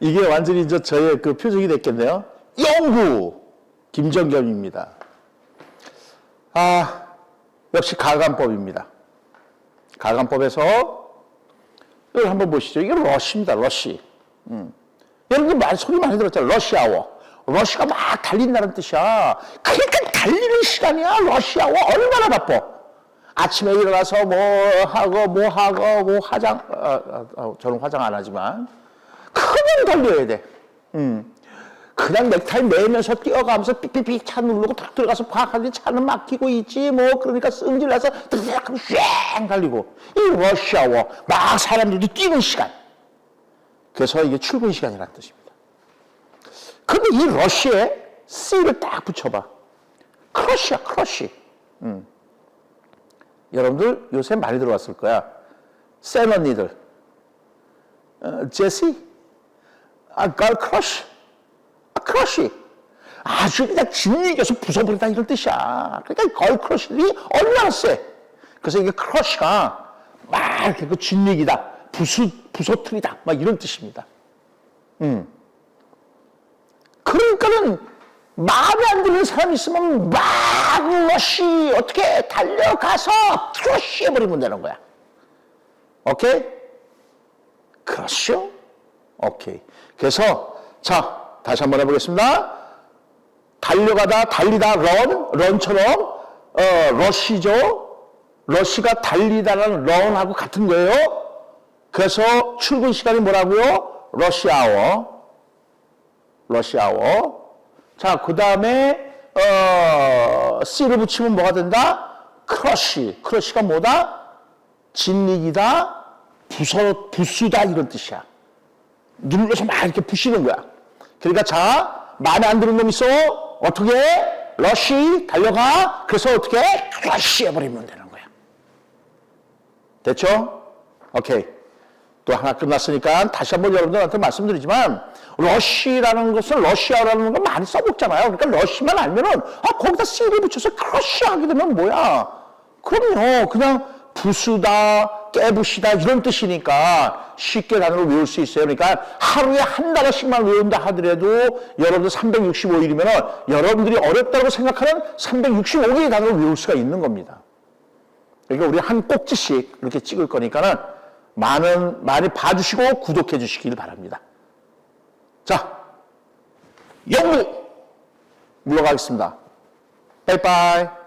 이게 완전히 이제 저의 그 표적이 됐겠네요. 영구 김정겸입니다. 아 역시 가간법입니다. 가간법에서 이걸 한번 보시죠. 이게 러시입니다. 러시. 음. 여러분들 많이 소리 많이 들었잖아요. 러시아워. 러시가 막 달린다는 뜻이야. 그러니까 달리는 시간이야. 러시아워. 얼마나 바빠. 아침에 일어나서 뭐 하고 뭐 하고 뭐 화장 아, 아, 아, 저는 화장 안 하지만 그냥 달려야 돼. 음. 그냥 넥타이 매면서 뛰어가면서 삑삑삑 차 누르고 탁 들어가서 파악하더니 차는 막히고 있지 뭐. 그러니까 승질나서 드르륵 하고 쉥 달리고. 이 러시아워. 막 사람들도 뛰는 시간. 그래서 이게 출근 시간이라는 뜻입니다. 근데 이 러시에 C를 딱 붙여봐. 크러쉬야 크러쉬. 음. 여러분들 요새 많이 들어왔을 거야. 센 언니들. 어, 제시 아, 걸 크러쉬 아, 크러쉬. 아주 그냥 진리겨서 부숴버린다 이런 뜻이야. 그러니까 걸 크러쉬들이 얼마나 세. 그래서 이게 크러쉬가 막 이렇게 그 진리기다. 부수, 부서뜨리다. 막 이런 뜻입니다. 음. 그러니까는 마음에 안 드는 사람이 있으면 막 러쉬 어떻게 달려가서 크러쉬 해버리면 되는 거야. 오케이? 그렇죠? 오케이. 그래서 자 다시 한번 해보겠습니다. 달려가다 달리다 런 런처럼 어 러시죠. 러시가 달리다라는 런하고 같은 거예요. 그래서 출근 시간이 뭐라고요? 러시아워. 러시아워. 자, 그 다음에 어 C를 붙이면 뭐가 된다? 크러쉬. 크러쉬가 뭐다? 진리기다, 부서 부수다 이런 뜻이야. 눌러서 막 이렇게 부시는 거야. 그러니까 자, 마음에 안 드는 놈 있어? 어떻게? 러쉬 달려가. 그래서 어떻게? 러쉬 해버리면 되는 거야. 됐죠? 오케이. 또 하나 끝났으니까 다시 한번 여러분들한테 말씀드리지만 러쉬라는 것은 러시아라는 걸 많이 써먹잖아요. 그러니까 러쉬만 알면은 아 거기다 C를 붙여서 크러쉬 하게 되면 뭐야? 그럼요. 그냥 부수다, 깨부시다 이런 뜻이니까 쉽게 단어를 외울 수 있어요. 그러니까 하루에 한 단어씩만 외운다 하더라도 여러분들 365일이면 여러분들이 어렵다고 생각하는 365개의 단어를 외울 수가 있는 겁니다. 그러니까 우리 한 꼭지씩 이렇게 찍을 거니까는 많은 많이 봐주시고 구독해 주시길 바랍니다. 자, 영구 물러가겠습니다. 빠이빠이.